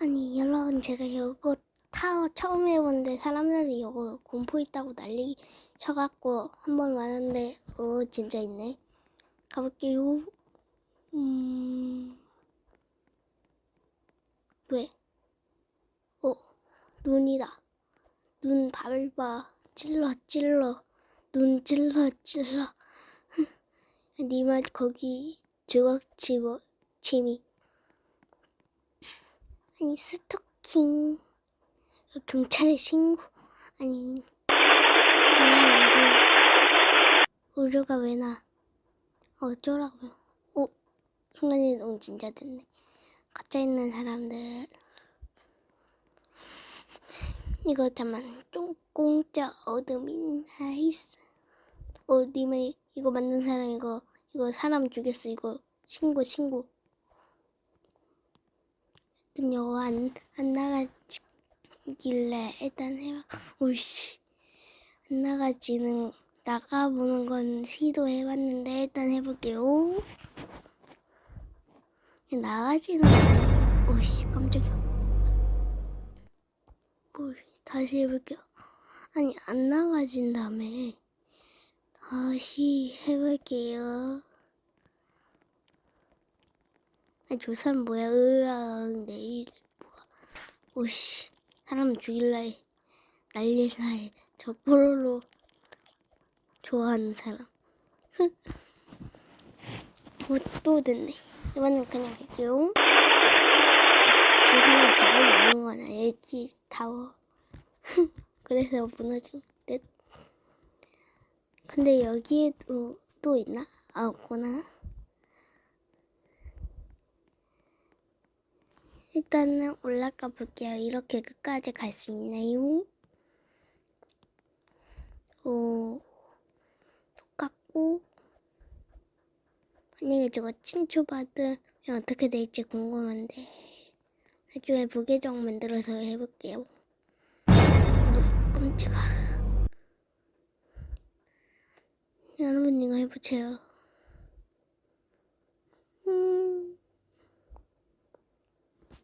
아니 여러분 제가 이거 타워 처음 해보는데 사람들이 이거 공포 있다고 난리 쳐갖고 한 번 왔는데 어 진짜 있네. 가볼게요. 음. 왜? 어 눈이다. 눈 밟아. 찔러 찔러. 눈 찔러 찔러. 니마 거기 주걱지 뭐 침이 아니 스토킹. 경찰에 신고. 아니. 우리 우려가 왜 나? 어쩌라고요? 어 순간이동 진짜 됐네. 갇혀 있는 사람들. 이거 잠만 좀 공짜 어드민 나이스. 어 님의 이거 만든 사람 이거 이거 사람 죽였어. 이거 신고 신고 일단 이거 안, 안 나가길래 일단 해봐. 오씨. 안 나가지는 나가보는 건 시도해봤는데 일단 해볼게요. 나가지는. 오씨 깜짝이야. 오 다시 해볼게요. 아니 안 나가진다며 다시 해볼게요 아니 저 사람 뭐야? 으아 내일 뭐야 오씨 사람 죽일라 해 날릴라 해저 뽀로로 좋아하는 사람. 어, 또 됐네. 이번엔 그냥 할게요. 저 사람 잡아먹는 건 알지 타워. 그래서 무너진 듯. 근데 여기에도 또 있나? 아 없구나 일단은 올라가 볼게요. 이렇게 끝까지 갈 수 있나요? 오, 똑같고 만약에 저거 친추받으면 어떻게 될지 궁금한데 나중에 부계정 만들어서 해볼게요. 네, 깜짝아. 여러분 이거 해보세요.